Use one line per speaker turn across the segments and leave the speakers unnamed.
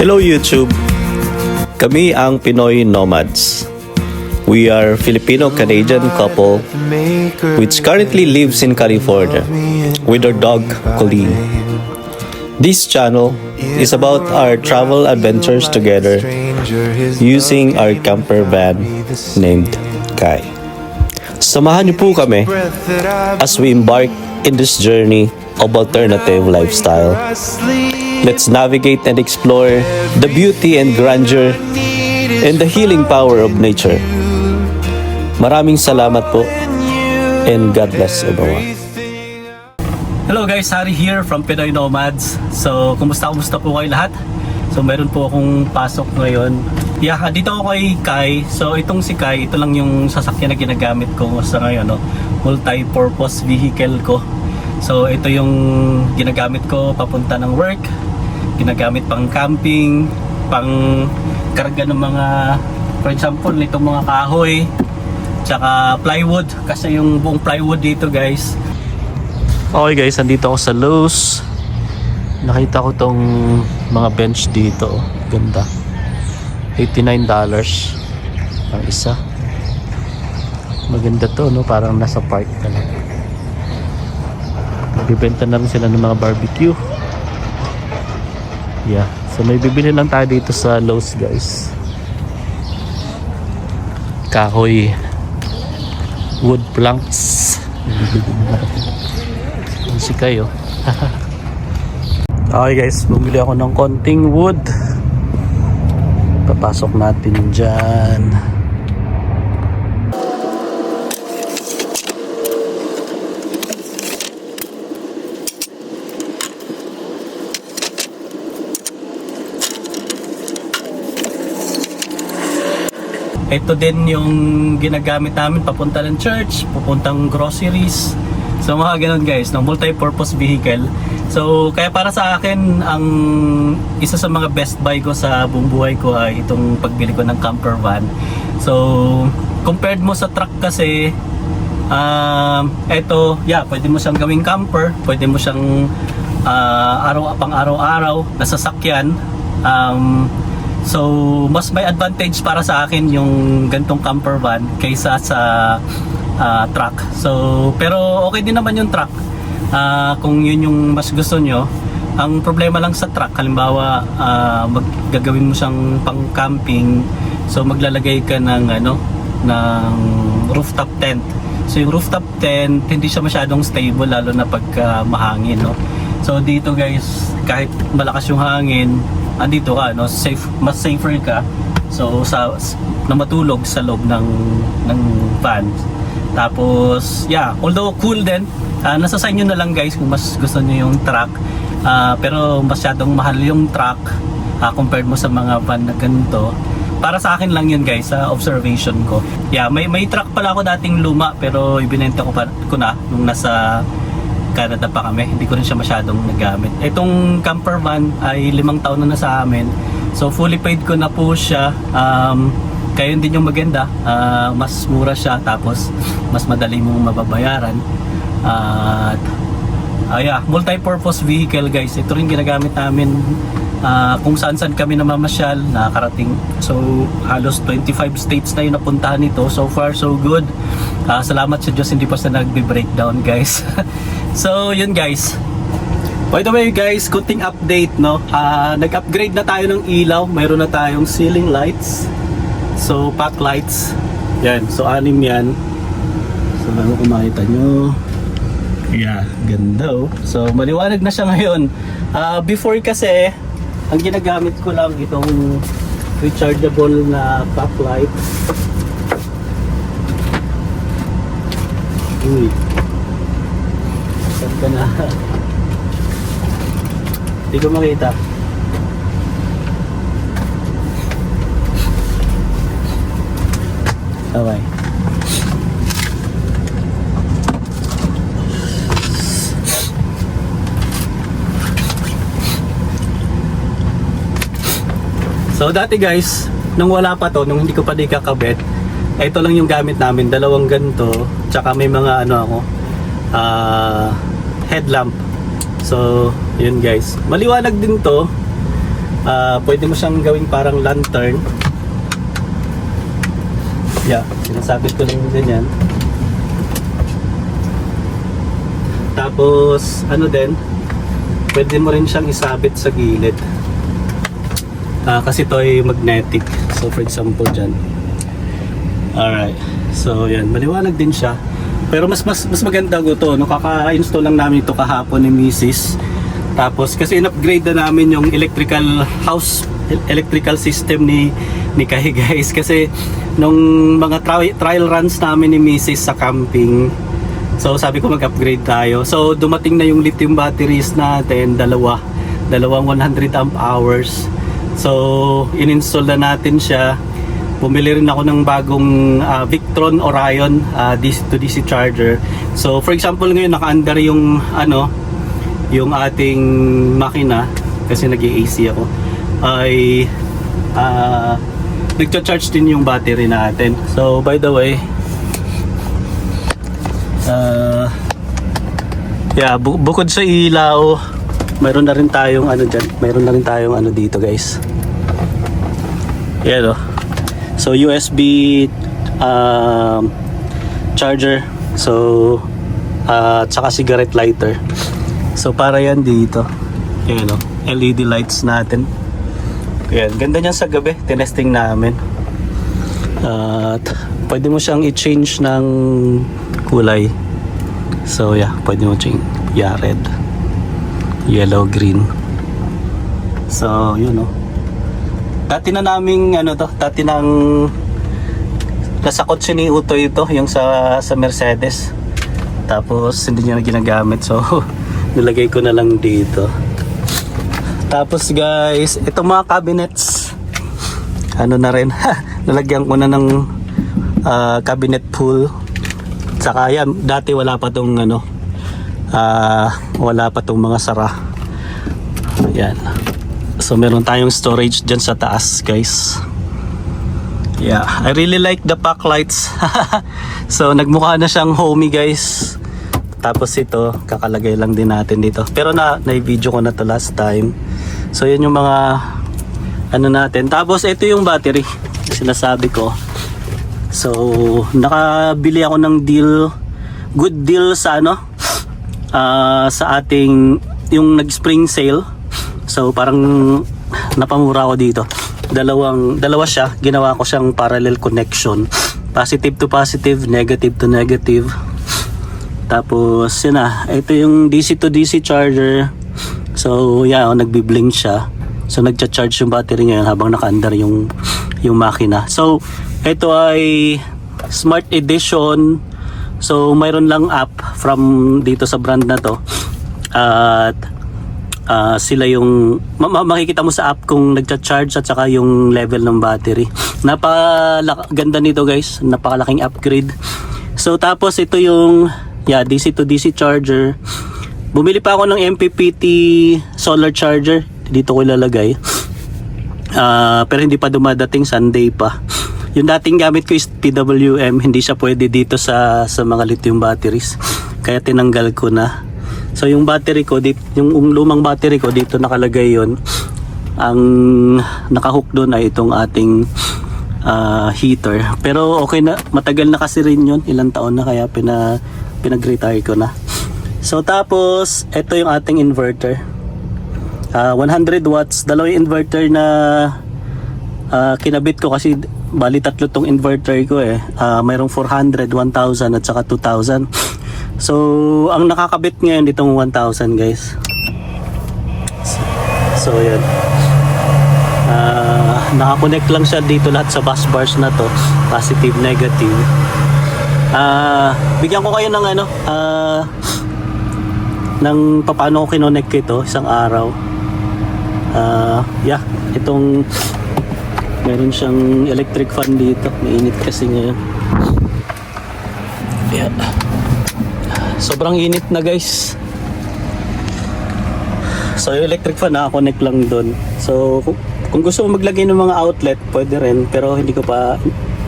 Hello YouTube! Kami ang Pinoy Nomads. We are Filipino-Canadian couple which currently lives in California with our dog Colleen. This channel is about our travel adventures together using our camper van named Kai. Samahan niyo po kami as we embark in this journey of alternative lifestyle. Let's navigate and explore the beauty and grandeur and the healing power of nature. Maraming salamat po and God bless everyone. Hello guys, Harry here from Pinoy Nomads. So, kumusta kumusta po kayo lahat? So, meron po akong pasok ngayon. Yeah, dito ako kay Kai. So, itong si Kai, ito lang yung sasakyan na ginagamit ko sa ngayon, no? Multi-purpose vehicle ko. So, ito yung ginagamit ko papunta ng work. Ginagamit pang camping, pang karga ng mga, for example, nitong mga kahoy, tsaka plywood. Kasi yung buong plywood dito guys, Okay guys, andito ako sa Lowe's. Nakita ko tong mga bench dito. Ganda. $89 ang isa. Maganda to, no? Parang nasa park ka lang. Nagbibenta na rin sila ng mga barbecue. Yeah. So may bibili lang tayo dito sa Lowe's guys. Kahoy. Wood planks. Si kayo. okay guys, bumili ako ng konting wood. Papasok natin dyan. Ito din yung ginagamit namin papunta ng church, pupuntang groceries. So mga ganun guys, no? multi-purpose vehicle. So kaya para sa akin, ang isa sa mga best buy ko sa buong buhay ko ay itong pagbili ko ng camper van. So compared mo sa truck kasi, um, eto, yeah, pwede mo siyang gawing camper, pwede mo siyang ah, araw pang araw-araw na sasakyan. Um, So, mas may advantage para sa akin yung gantong camper van kaysa sa ah, truck. So, pero okay din naman yung truck. Ah, kung yun yung mas gusto nyo. Ang problema lang sa truck, halimbawa, ah, maggagawin mo siyang pang camping. So, maglalagay ka ng ano, ng rooftop tent. So, yung rooftop tent, hindi siya masyadong stable lalo na pagka mahangin, no? So, dito guys, kahit malakas yung hangin, andito ka no? Safe mas safer ka. So sa na matulog sa loob ng ng van. Tapos yeah although cool din ah, nasa sa inyo na lang guys kung mas gusto niyo yung truck. Ah, pero masyadong mahal yung truck ah, compared mo sa mga van na ganito. Para sa akin lang yun guys sa observation ko. Yeah may may truck pala ako dating luma pero ibinenta ko pa ko na nung nasa Canada pa kami. Hindi ko rin siya masyadong nagamit. Itong camper van ay limang taon na na sa amin. So fully paid ko na po siya. Um, yun din yung maganda. Ah, mas mura siya tapos mas madali mong mababayaran. At Ah, yeah, multi-purpose vehicle guys. Ito rin ginagamit namin ah, kung saan saan kami namamasyal, nakakarating. So, halos 25 states na yung napuntahan nito. So far, so good. Ah, salamat sa Diyos, hindi pa sa nagbe-breakdown guys. so, yun guys. By the way guys, kunting update no. Ah, nag-upgrade na tayo ng ilaw. Mayroon na tayong ceiling lights. So, pack lights. Yan. So, anim yan. So, bago kung makita nyo. Yeah, ganda oh. So, maliwanag na siya ngayon. Ah, before kasi, ang ginagamit ko lang itong rechargeable na backlight. Uy. Ka na? Hindi ko makita. Okay. So dati guys, nung wala pa to, nung hindi ko pa di kakabit, ito lang yung gamit namin, dalawang ganito, tsaka may mga ano ako, ah, headlamp. So, yun guys. Maliwanag din to, Ah, pwede mo siyang gawing parang lantern. Yeah, sinasabit ko lang ganyan. Tapos, ano din, pwede mo rin siyang isabit sa gilid. Ah, kasi ito ay magnetic. So, for example, dyan. Alright. So, yan. Maliwanag din siya. Pero mas mas mas maganda ko to. No, kaka-install lang namin ito kahapon ni Mrs. Tapos, kasi in-upgrade na namin yung electrical house electrical system ni ni Kai guys kasi nung mga tri- trial runs namin ni Mrs. sa camping So sabi ko mag-upgrade tayo. So dumating na yung lithium batteries natin, dalawa. Dalawang 100 amp hours. So in-install na natin siya. Bumili rin ako ng bagong ah, Victron Orion ah, DC to DC charger. So for example ngayon naka-under yung ano, yung ating makina kasi nag-AC ako ay ah nagcha-charge din yung battery natin. So by the way, Ah, yeah, bu- bukod sa ilaw, mayroon na rin tayong ano diyan. Mayroon na rin tayong ano dito, guys. Yan oh. So USB um, charger. So uh, tsaka cigarette lighter. So para yan dito. Yan oh. LED lights natin. Yan, ganda niyan sa gabi. Tinesting namin. At pwede mo siyang i-change ng kulay. So yeah, pwede mo change. Yeah, red. Yellow, green. So, yun oh. Dati na naming ano to, dati nang nasa kotse ni Utoy ito, yung sa sa Mercedes. Tapos hindi niya na ginagamit. So, nilagay ko na lang dito. Tapos guys, itong mga cabinets ano na rin, nalagyan ko na ng ah, cabinet pool. Saka yan, dati wala pa tong ano, ah, wala pa tong mga sara. Yan. So meron tayong storage dyan sa taas guys. Yeah, I really like the backlights. so nagmukha na siyang homey guys. Tapos ito, kakalagay lang din natin dito. Pero na, na-video ko na to last time. So yun yung mga ano natin. Tapos ito yung battery. Sinasabi ko. So, nakabili ako ng deal. Good deal sa ano? ah, sa ating yung nag-spring sale. So, parang napamura ako dito. Dalawang dalawa siya. Ginawa ko siyang parallel connection. Positive to positive, negative to negative. Tapos, yun na. Ito yung DC to DC charger. So, yeah, oh, nagbi-blink siya. So, nagcha-charge yung battery ngayon habang naka-under yung, yung makina. So, ito ay Smart Edition. So, mayroon lang app from dito sa brand na to. At ah, sila yung ma- ma- makikita mo sa app kung nagcha-charge at saka yung level ng battery. Napakaganda nito guys. Napakalaking upgrade. So, tapos ito yung yeah, DC to DC charger. Bumili pa ako ng MPPT solar charger. Dito ko ilalagay. Ah, pero hindi pa dumadating Sunday pa. Yung dating gamit ko is PWM, hindi siya pwede dito sa sa mga lithium batteries. Kaya tinanggal ko na. So yung battery ko, dit, yung um, lumang battery ko dito nakalagay 'yon. Ang nakahook doon ay itong ating ah, heater. Pero okay na, matagal na kasi rin 'yon, ilang taon na kaya pina pinag-retire ko na. So tapos, ito yung ating inverter. Ah, 100 watts, dalawang inverter na ah, kinabit ko kasi bali tatlo tong inverter ko eh. Ah, mayroong 400, 1000 at saka 2000. So, ang nakakabit ngayon ditong 1000 guys. So, so yan. Ah, nakakonect lang siya dito lahat sa bus bars na to. Positive, negative. Ah, bigyan ko kayo ng ano, ah, ng paano ko kinonect ito isang araw. Ah, yeah, itong meron siyang electric fan dito. Mainit kasi ngayon. Yeah. Sobrang init na guys. So yung electric fan naka-connect lang doon. So kung, gusto mo maglagay ng mga outlet, pwede rin. Pero hindi ko pa...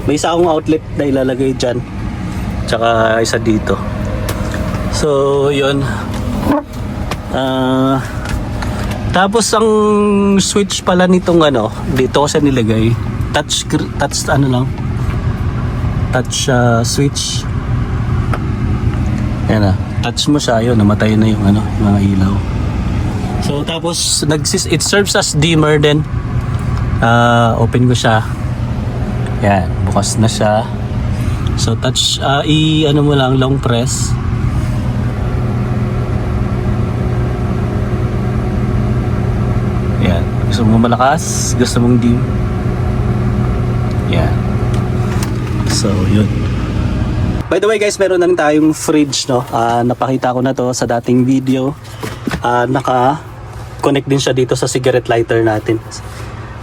May isa akong outlet na ilalagay dyan. Tsaka isa dito. So yun. Ah... Tapos ang switch pala nitong ano, dito ko nilagay. Touch touch ano lang. Touch ah, switch. Yan na. Touch mo siya, yun, namatay na yung ano, yung mga ilaw. So tapos nagsis it serves as dimmer din. Ah, open ko siya. Yan, bukas na siya. So touch ah, i ano mo lang long press. Yan. Gusto mo malakas, gusto mong dim. Yan. So, yun. By the way guys, meron lang tayong fridge, no? Ah, napakita ko na to sa dating video. Ah, naka-connect din siya dito sa cigarette lighter natin.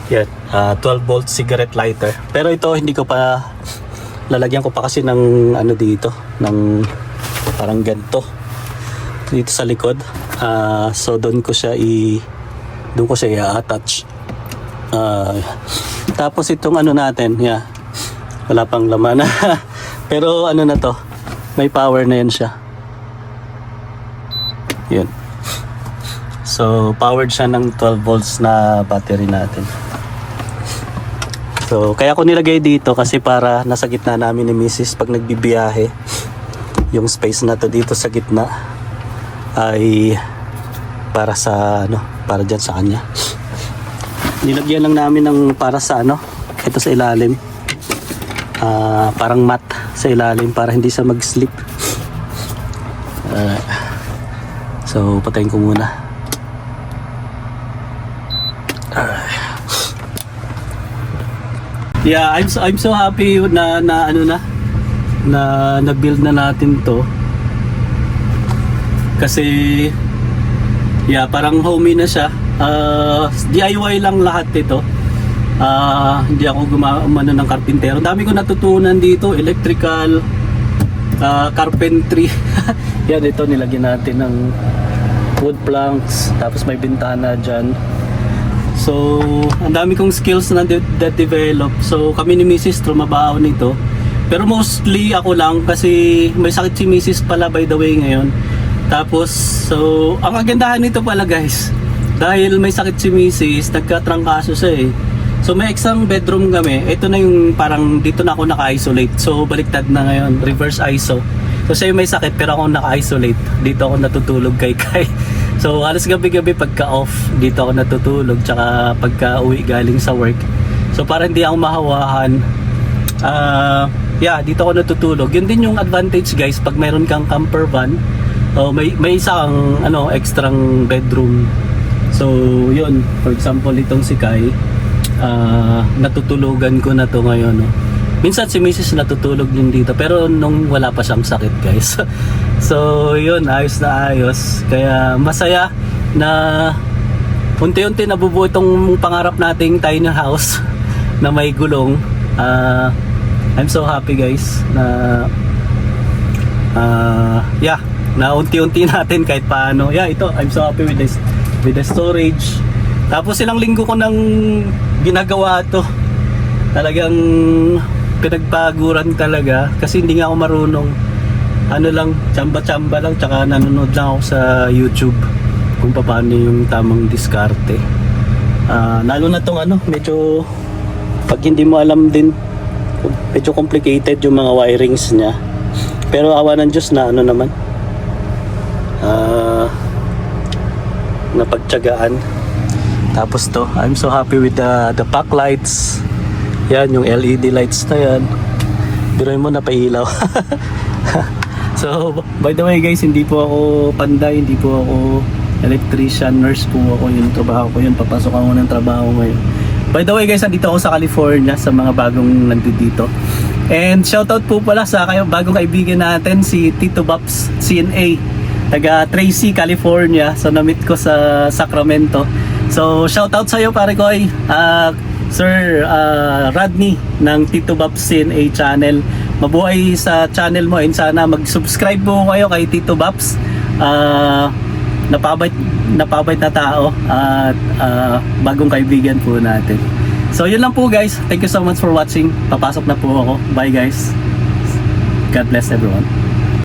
Yan, ah, 12 volt cigarette lighter. Pero ito hindi ko pa lalagyan ko pa kasi ng ano dito, ng parang ganto dito sa likod. Ah, so doon ko siya i doon ko siya i-attach. Ah, tapos itong ano natin, yeah. Wala pang laman. Pero ano na to, may power na yan siya. Yun. So, powered siya ng 12 volts na battery natin. So, kaya ko nilagay dito kasi para nasa gitna namin ni Mrs. pag nagbibiyahe. Yung space na to dito sa gitna ay para sa ano, para diyan sa kanya. Nilagyan lang namin ng para sa ano, ito sa ilalim. Ah, parang mat sa ilalim para hindi siya mag-slip. Ah, so, patayin ko muna. Yeah, I'm so, I'm so happy na na ano na na na-build na natin 'to. Kasi yeah, parang homey na siya. Ah, DIY lang lahat ito. Ah, hindi ako gumano ng karpintero. Dami ko natutunan dito, electrical, ah, carpentry. Yan ito nilagyan natin ng wood planks, tapos may bintana diyan. So, ang dami kong skills na de- that develop. So, kami ni Mrs. trumabaho nito. Pero mostly ako lang kasi may sakit si Mrs. pala by the way ngayon. Tapos, so, ang agendahan nito pala guys, dahil may sakit si Mrs., nagkatrangkaso siya eh. So, may isang bedroom kami. Ito na yung parang dito na ako naka-isolate. So, baliktad na ngayon, reverse ISO. So, siya yung may sakit pero ako naka-isolate. Dito ako natutulog kay Kai. So, halos gabi-gabi pagka off, dito ako natutulog. Tsaka pagka uwi galing sa work. So, para hindi ako mahawahan, ah, yeah, dito ako natutulog. Yun din yung advantage guys pag meron kang camper van. Oh, may may isang ano, extrang bedroom. So, yun. For example, itong si Kai, ah, natutulugan ko na to ngayon. No? Minsan si Mrs. natutulog din dito pero nung wala pa siyang sakit guys. so yun, ayos na ayos. Kaya masaya na unti-unti nabubuo itong pangarap nating tiny house na may gulong. Ah, I'm so happy guys na ah, yeah, na unti-unti natin kahit paano. Yeah, ito, I'm so happy with this with the storage. Tapos ilang linggo ko nang ginagawa to. Talagang pinagpaguran talaga kasi hindi nga ako marunong. Ano lang, tsamba-tsamba lang tsaka nanonood lang ako sa YouTube kung paano yung tamang diskarte. Ah, lalo na tong ano, medyo pag hindi mo alam din medyo complicated yung mga wirings niya. Pero awa ng Diyos na ano naman. Ah, napagtyagaan. Tapos to, I'm so happy with the the back lights. Yan, yung LED lights na yan. Biroy mo napailaw. so, by the way guys, hindi po ako panday, hindi po ako electrician, nurse po ako, yung trabaho ko yun, papasok ako ng trabaho ngayon. By the way guys, nandito ako sa California sa mga bagong nandito. And shoutout po pala sa kayo bagong kaibigan natin si Tito Baps CNA taga Tracy, California. So na-meet ko sa Sacramento. So shoutout sa iyo pare ko ay ah, Sir ah, Rodney ng Tito Baps CNA channel. Mabuhay sa channel mo and sana mag-subscribe po kayo kay Tito Baps. Ah, napabait napabait na tao at ah, bagong kaibigan po natin. So yun lang po guys. Thank you so much for watching. Papasok na po ako. Bye guys. God bless everyone.